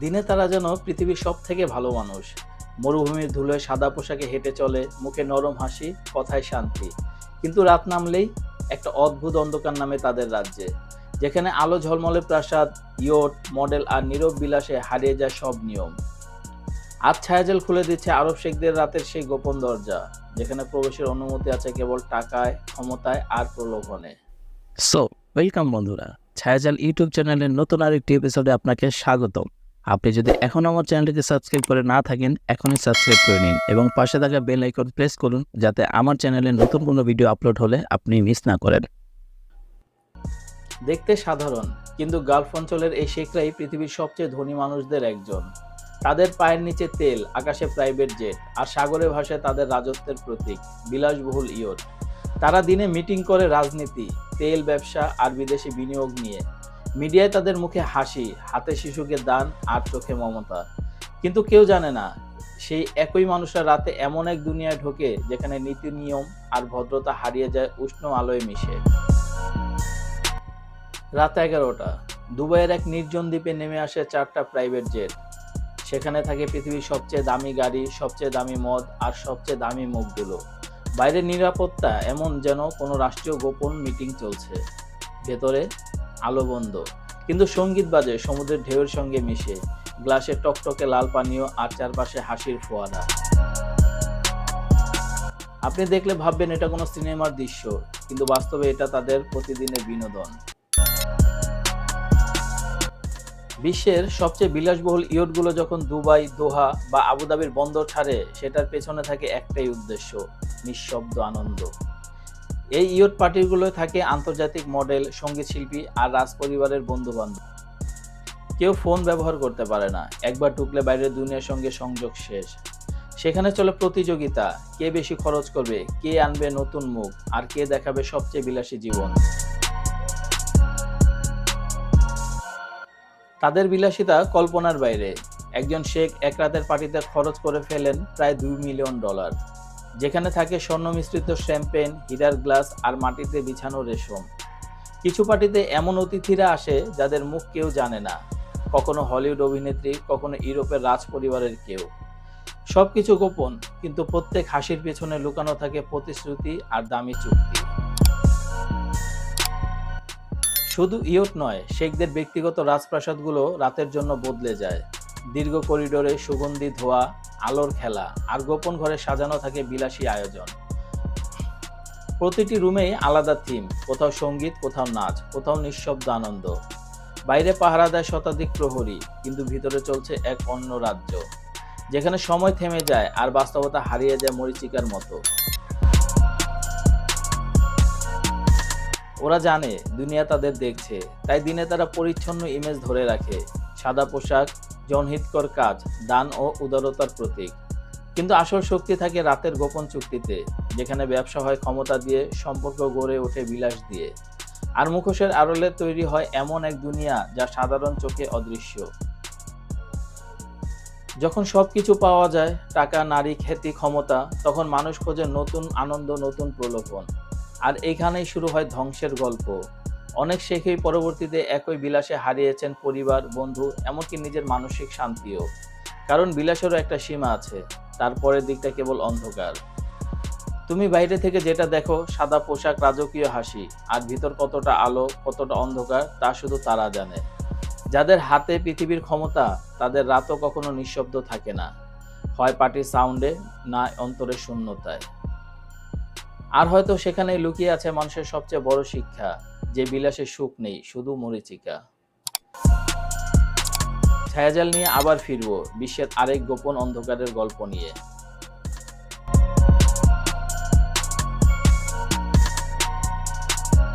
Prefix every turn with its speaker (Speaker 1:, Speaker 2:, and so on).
Speaker 1: দিনে তারা যেন পৃথিবীর সব থেকে ভালো মানুষ। মরুভূমির ধুলোয় সাদা পোশাকে হেঁটে চলে, মুখে নরম হাসি, কথায় শান্তি। কিন্তু রাত নামলেই একটা অদ্ভুত অন্ধকার নামে তাদের রাজ্যে, যেখানে আলো ঝলমলে প্রাসাদ, ইয়ট, মডেল আর নীরব বিলাসে হারিয়ে যায় সব নিয়ম। আজ ছায়াজাল খুলে দিচ্ছে আরব শেখদের রাতের সেই গোপন দরজা, যেখানে প্রবেশের অনুমতি আছে কেবল টাকায়, ক্ষমতায় আর প্রলোভনে।
Speaker 2: সো ওয়েলকাম বন্ধুরা। ছায়াজাল ইউটিউব চ্যানেলের নতুন আরেকটি এপিসোডে আপনাকে স্বাগতম। আপনি যদি এখন আমার চ্যানেলটিকে সাবস্ক্রাইব করে না থাকেন, এখনই সাবস্ক্রাইব করে নিন এবং পাশে থাকা বেল আইকন প্রেস করুন যাতে আমার চ্যানেলে নতুন কোনো ভিডিও আপলোড হলে আপনি মিস না করেন।
Speaker 1: দেখতে সাধারণ, কিন্তু গালফ অঞ্চলের এই শেখরাই পৃথিবীর সবচেয়ে ধনী মানুষদের একজন। তাদের পায়ের নিচে তেল, আকাশে প্রাইভেট জেট আর সাগরে ভাসে তাদের রাজত্বের প্রতীক, বিলাসবহুল ইয়ট তারা দিনে মিটিং করে রাজনীতি, তেল ব্যবসা, আর বিদেশি বিনিয়োগ নিয়ে। মিডিয়ায় তাদের মুখে হাসি, হাতে শিশুকে দান আর চোখে মমতা। কিন্তু কেউ জানে না, সেই একই মানুষরা রাতে এমন এক দুনিয়ায় ঢোকে যেখানে নীতি, নিয়ম আর ভদ্রতা হারিয়ে যায় উষ্ণ আলোয় মিশে। রাত এগারোটা, দুবাইয়ের এক নির্জন দ্বীপে নেমে আসে চারটা প্রাইভেট জেট। সেখানে থাকে পৃথিবীর সবচেয়ে দামি গাড়ি, সবচেয়ে দামি মদ আর সবচেয়ে দামি মুখগুলো। বাইরের নিরাপত্তা এমন যেন কোনো রাষ্ট্রীয় গোপন মিটিং চলছে। ভেতরে আলো বন্ধ। কিন্তু সংগীত বাজে, সমুদ্রের ঢেউয়ের সঙ্গে মিশে, গ্লাসে টকটকে লাল পানীয় আর চারপাশে হাসির ফোয়ারা। আপনি দেখলে ভাববেন এটা কোনো সিনেমার দৃশ্য, কিন্তু বাস্তবে এটা তাদের প্রতিদিনের বিনোদন। বিশ্বের সবচেয়ে বিলাসবহুল ইয়টগুলো যখন দুবাই, দোহা বা আবুধাবির বন্দর ছাড়ে, সেটার পেছনে থাকে একটাই উদ্দেশ্য, নিঃশব্দ আনন্দ। এই ইয়ট পার্টিগুলোয় থাকে আন্তর্জাতিক মডেল, সংগীত শিল্পী আর রাজ পরিবারের বন্ধু বান্ধব কেউ ফোন ব্যবহার করতে পারে না, একবার ঢুকলে বাইরের দুনিয়ার সঙ্গে সংযোগ শেষ। সেখানে চলে প্রতিযোগিতা, কে বেশি খরচ করবে, কে আনবে নতুন মুখ, আর কে দেখাবে সবচেয়ে বিলাসী জীবন। তাদের বিলাসিতা কল্পনার বাইরে। একজন শেখ এক রাতের পার্টিতে খরচ করে ফেলেন প্রায় দুই মিলিয়ন ডলার। যেখানে থাকে স্বর্ণ মিশ্রিত শ্যাম্পেন হীরার গ্লাস আর মাটিতে বিছানো রেশম। কিছু পার্টিতে এমন অতিথিরা আসে যাদের মুখ কেউ জানে না। কখনো হলিউড অভিনেত্রী, কখনো ইউরোপের রাজ পরিবারের কেউ। সব কিছু গোপন, কিন্তু প্রত্যেক হাসির পেছনে লুকানো থাকে প্রতিশ্রুতি আর দামি চুক্তি। শুধু ইয়ট নয়, শেখদের ব্যক্তিগত রাজপ্রাসাদগুলো রাতের জন্য বদলে যায়। দীর্ঘ করিডোরে সুগন্ধি ধোয়া, আলোর খেলা আর গোপন ঘরে সাজানো থাকে বিলাসী আয়োজন। প্রতিটি রুমেই আলাদা থিম, কোথাও সংগীত, কোথাও নাচ, কোথাও নিঃশব্দ আনন্দ। বাইরে পাহারা দেয় শতাধিক প্রহরী, কিন্তু ভিতরে চলছে এক অন্য রাজ্য। যেখানে সময় থেমে যায় আর বাস্তবতা হারিয়ে যায় মরিচিকার মতো। ওরা জানে, দুনিয়া তাদের দেখছে, তাই দিনে তারা পরিচ্ছন্ন ইমেজ ধরে রাখে। সাদা পোশাক জনহিতকর কাজ, দান ও উদারতার প্রতীক। কিন্তু আসল শক্তি থাকে রাতের গোপন চুক্তিতে, যেখানে ব্যবসা হয় ক্ষমতা দিয়ে, সম্পর্ক গড়ে ওঠে বিলাস দিয়ে। আর মুখোশের আড়লে তৈরি হয় এমন এক দুনিয়া যা সাধারণ চোখে অদৃশ্য। যখন সবকিছু পাওয়া যায়, টাকা, নারী, খ্যাতি, ক্ষমতা, তখন মানুষ খোঁজে নতুন আনন্দ, নতুন প্রলোভন। আর এখানেই শুরু হয় ধ্বংসের গল্প। অনেক শেখেই পরবর্তীতে একই বিলাসে হারিয়েছেন পরিবার, বন্ধু, এমনকি নিজের মানসিক শান্তিও। কারণ বিলাসেরও একটা সীমা আছে, তারপরের দিকটা কেবল অন্ধকার। তুমি বাইরে থেকে যেটা দেখো, সাদা পোশাক, রাজকীয় হাসি, আর ভিতর কতটা আলো, কতটা অন্ধকার, তা শুধু তারা জানে। যাদের হাতে পৃথিবীর ক্ষমতা, তাদের রাতও কখনো নিঃশব্দ থাকে না। হয় পার্টির সাউন্ডে, না অন্তরের শূন্যতায়। আর হয়তো সেখানেই লুকিয়ে আছে মানুষের সবচেয়ে বড় শিক্ষা যে বিলাসে সুখ নেই, শুধু মরিচিকা। ছায়াজাল নিয়ে আবার ফিরবো বিশ্বের আরেক গোপন অন্ধকারের গল্প নিয়ে।